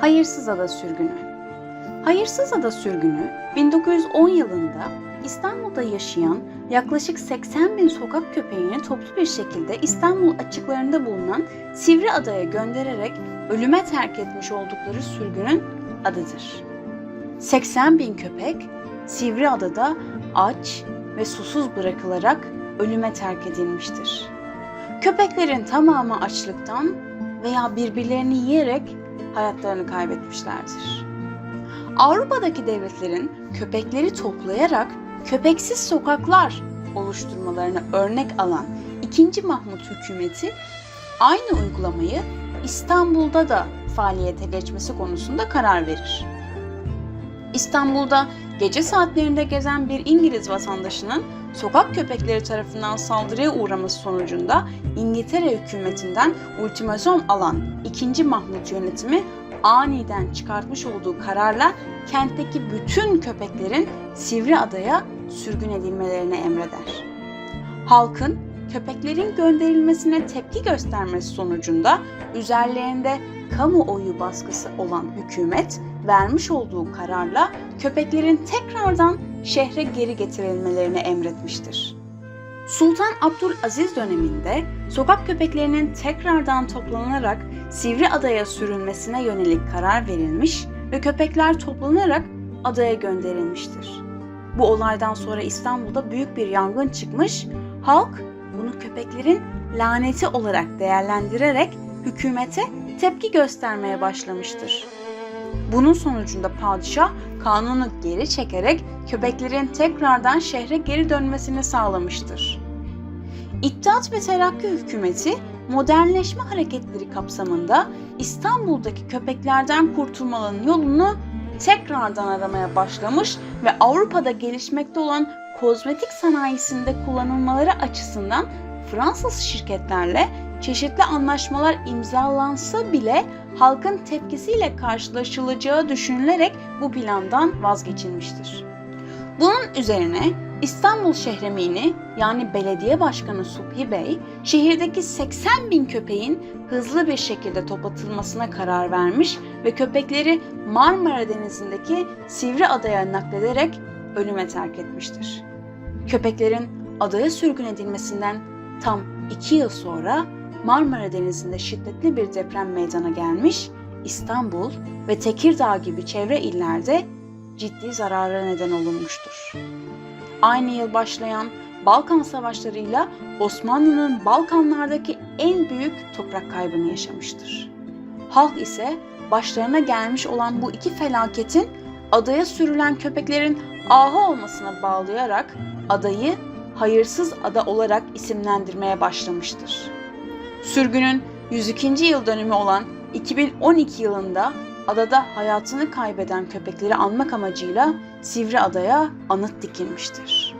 Hayırsız Ada Sürgünü Hayırsız Ada Sürgünü 1910 yılında İstanbul'da yaşayan yaklaşık 80 bin sokak köpeğini toplu bir şekilde İstanbul açıklarında bulunan Sivri Adaya göndererek ölüme terk etmiş oldukları sürgünün adıdır. 80 bin köpek Sivri Adada aç ve susuz bırakılarak ölüme terk edilmiştir. Köpeklerin tamamı açlıktan veya birbirlerini yiyerek hayatlarını kaybetmişlerdir. Avrupa'daki devletlerin köpekleri toplayarak köpeksiz sokaklar oluşturmalarına örnek alan 2. Mahmut hükümeti aynı uygulamayı İstanbul'da da faaliyete geçmesi konusunda karar verir. İstanbul'da gece saatlerinde gezen bir İngiliz vatandaşının sokak köpekleri tarafından saldırıya uğraması sonucunda İngiltere hükümetinden ultimatom alan 2. Mahmut yönetimi aniden çıkartmış olduğu kararla kentteki bütün köpeklerin Sivri Adaya sürgün edilmelerine emreder. Halkın köpeklerin gönderilmesine tepki göstermesi sonucunda üzerlerinde kamuoyu baskısı olan hükümet vermiş olduğu kararla köpeklerin tekrardan şehre geri getirilmelerini emretmiştir. Sultan Abdülaziz döneminde sokak köpeklerinin tekrardan toplanarak Sivri Adaya sürülmesine yönelik karar verilmiş ve köpekler toplanarak adaya gönderilmiştir. Bu olaydan sonra İstanbul'da büyük bir yangın çıkmış, halk bunu köpeklerin laneti olarak değerlendirerek hükümete tepki göstermeye başlamıştır. Bunun sonucunda padişah kanunu geri çekerek köpeklerin tekrardan şehre geri dönmesini sağlamıştır. İttihat ve Terakki hükümeti modernleşme hareketleri kapsamında İstanbul'daki köpeklerden kurtulmanın yolunu tekrardan aramaya başlamış ve Avrupa'da gelişmekte olan kozmetik sanayisinde kullanılmaları açısından Fransız şirketlerle çeşitli anlaşmalar imzalansa bile halkın tepkisiyle karşılaşılacağı düşünülerek bu plandan vazgeçilmiştir. Bunun üzerine İstanbul Şehremini yani belediye başkanı Subhi Bey şehirdeki 80 bin köpeğin hızlı bir şekilde toplatılmasına karar vermiş ve köpekleri Marmara Denizi'ndeki Sivri Adaya naklederek ölüme terk etmiştir. Köpeklerin adaya sürgün edilmesinden tam 2 yıl sonra Marmara Denizi'nde şiddetli bir deprem meydana gelmiş, İstanbul ve Tekirdağ gibi çevre illerde ciddi zarara neden olunmuştur. Aynı yıl başlayan Balkan Savaşları'yla Osmanlı'nın Balkanlardaki en büyük toprak kaybını yaşamıştır. Halk ise başlarına gelmiş olan bu iki felaketin adaya sürülen köpeklerin ahı olmasına bağlayarak adayı hayırsız ada olarak isimlendirmeye başlamıştır. Sürgünün 102. yıl dönümü olan 2012 yılında adada hayatını kaybeden köpekleri anmak amacıyla Sivri Adaya anıt dikilmiştir.